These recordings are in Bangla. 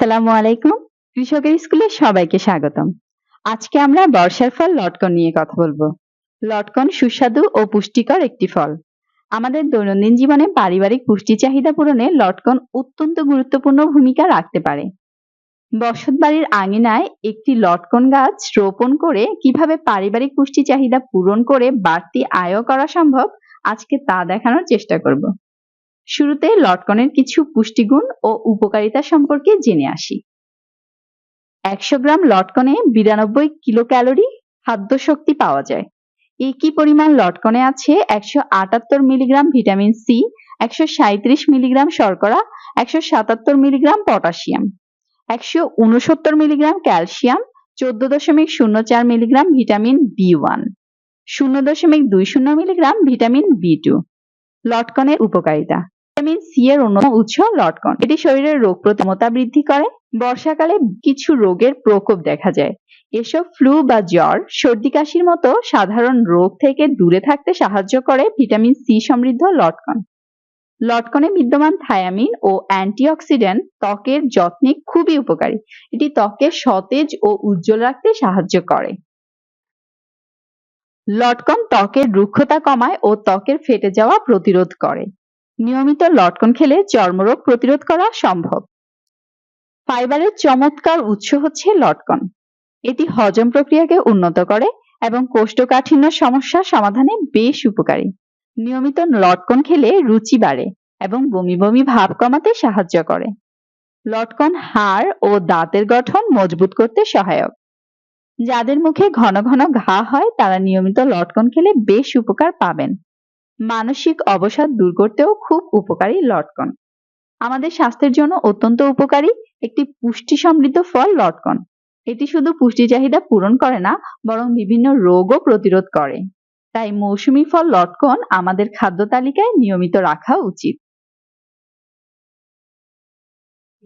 আসসালামু আলাইকুম। কৃষকের স্কুলে সবাইকে স্বাগতম। আজকে আমরা বর্ষার ফল লটকন নিয়ে কথা বলব। লটকন সুস্বাদু ও পুষ্টিকর একটি ফল। আমাদের দৈনন্দিন জীবনে পারিবারিক পুষ্টি চাহিদা পূরণে লটকন অত্যন্ত গুরুত্বপূর্ণ ভূমিকা রাখতে পারে। বসত বাড়ির আঙিনায় একটি লটকন গাছ রোপণ করে কীভাবে পারিবারিক পুষ্টি চাহিদা পূরণ করে বাড়তি আয়ও করা সম্ভব, আজকে তা দেখানোর চেষ্টা করব। শুরুতে লটকনের কিছু পুষ্টিগুণ ও উপকারিতা সম্পর্কে জেনে আসি। একশো গ্রাম লটকনে বিরানব্বই কিলো ক্যালোরি খাদ্য শক্তি পাওয়া যায়। একই পরিমাণ লটকনে আছে? একশো আটাত্তর মিলিগ্রাম ভিটামিন সি, একশো সাঁত্রিশ মিলিগ্রাম শর্করা, একশো সাতাত্তর মিলিগ্রাম পটাশিয়াম, একশো উনসত্তর মিলিগ্রাম ক্যালসিয়াম, চোদ্দ দশমিক শূন্য চার মিলিগ্রাম ভিটামিন বি ওয়ান, শূন্য দশমিক দুই শূন্য মিলিগ্রাম ভিটামিন বি টু। লটকনের উপকারিতা। ভিটামিন সি এর অন্যতম উৎস লটকন। এটি শরীরের রোগ প্রতিরোধ বৃদ্ধি করে। বর্ষাকালে কিছু রোগের প্রকোপ দেখা যায়। এসব ফ্লু বা জ্বর সর্দি কাশির মতো সাধারণ রোগ থেকে দূরে থাকতে সাহায্য করে ভিটামিন সি সমৃদ্ধ লটকন। লটকনে বিদ্যমান থায়ামিন ও অ্যান্টিঅক্সিডেন্ট ত্বকের যত্নে খুবই উপকারী। এটি ত্বকে সতেজ ও উজ্জ্বল রাখতে সাহায্য করে। লটকন ত্বকের রুক্ষতা কমায় ও ত্বকের ফেটে যাওয়া প্রতিরোধ করে। নিয়মিত লটকন খেলে চর্মরোগ প্রতিরোধ করা সম্ভব। ফাইবারের চমৎকার উৎস হচ্ছে লটকন। এটি হজম প্রক্রিয়াকে উন্নত করে এবং কোষ্ঠকাঠিন্য সমস্যা সমাধানে বেশ উপকারী। নিয়মিত লটকন খেলে রুচি বাড়ে এবং বমি বমি ভাব কমাতে সাহায্য করে। লটকন হাড় ও দাঁতের গঠন মজবুত করতে সহায়ক। যাদের মুখে ঘন ঘন ঘা হয়, তারা নিয়মিত লটকন খেলে বেশ উপকার পাবেন। মানসিক অবসাদ দূর করতেও খুব উপকারী লটকন। আমাদের স্বাস্থ্যের জন্য অত্যন্ত উপকারী একটি পুষ্টি সমৃদ্ধ ফল লটকন। এটি শুধু পুষ্টি চাহিদা পূরণ করে না, বরং বিভিন্ন রোগও প্রতিরোধ করে। তাই মৌসুমী ফল লটকন আমাদের খাদ্য তালিকায় নিয়মিত রাখা উচিত।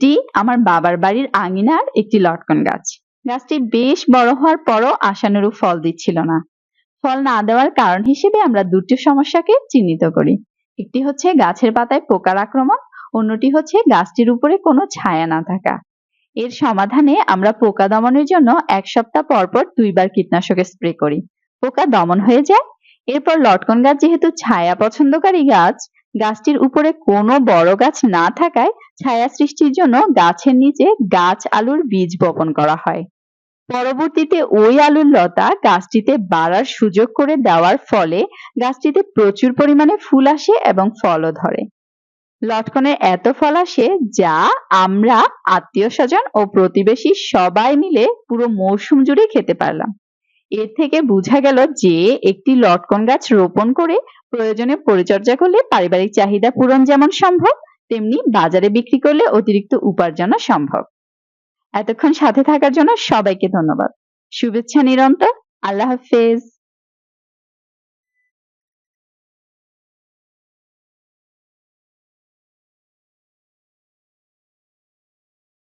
এটি আমার বাবার বাড়ির আঙিনার একটি লটকন গাছ। গাছটি বেশ বড় হওয়ার পরও আশানুরূপ ফল দিচ্ছিল না। ফল না দেওয়ার কারণ হিসেবে আমরা দুটি সমস্যাকে চিহ্নিত করি। একটি হচ্ছে গাছের পাতায় পোকার আক্রমণ, অন্যটি হচ্ছে গাছটির উপরে কোনো ছায়া না থাকা। এর সমাধানে আমরা পোকা দমনের জন্য এক সপ্তাহ পর পর দুইবার কীটনাশক স্প্রে করি। পোকা দমন হয়ে যায়, এরপর লটকন গাছ যেহেতু ছায়া পছন্দকারী গাছ, গাছটির উপরে কোনো বড় গাছ না থাকায় ছায়া সৃষ্টির জন্য গাছের নিচে গাছ আলুর বীজ বপন করা হয়। পরবর্তীতে ওই আলুর লতা গাছটিতে বাড়ার সুযোগ করে দেওয়ার ফলে গাছটিতে প্রচুর পরিমাণে ফুল আসে এবং ফলও ধরে। লটকনের এত ফল আসে যা আমরা আত্মীয় স্বজন ও প্রতিবেশী সবাই মিলে পুরো মৌসুম জুড়ে খেতে পারলাম। এর থেকে বোঝা গেল যে একটি লটকন গাছ রোপণ করে প্রয়োজনে পরিচর্যা করলে পারিবারিক চাহিদা পূরণ যেমন সম্ভব, তেমনি বাজারে বিক্রি করলে অতিরিক্ত উপার্জনও সম্ভব। এতক্ষণ সাথে থাকার জন্য সবাইকে ধন্যবাদ। শুভেচ্ছা নিরন্তর। আল্লাহ হাফেজ।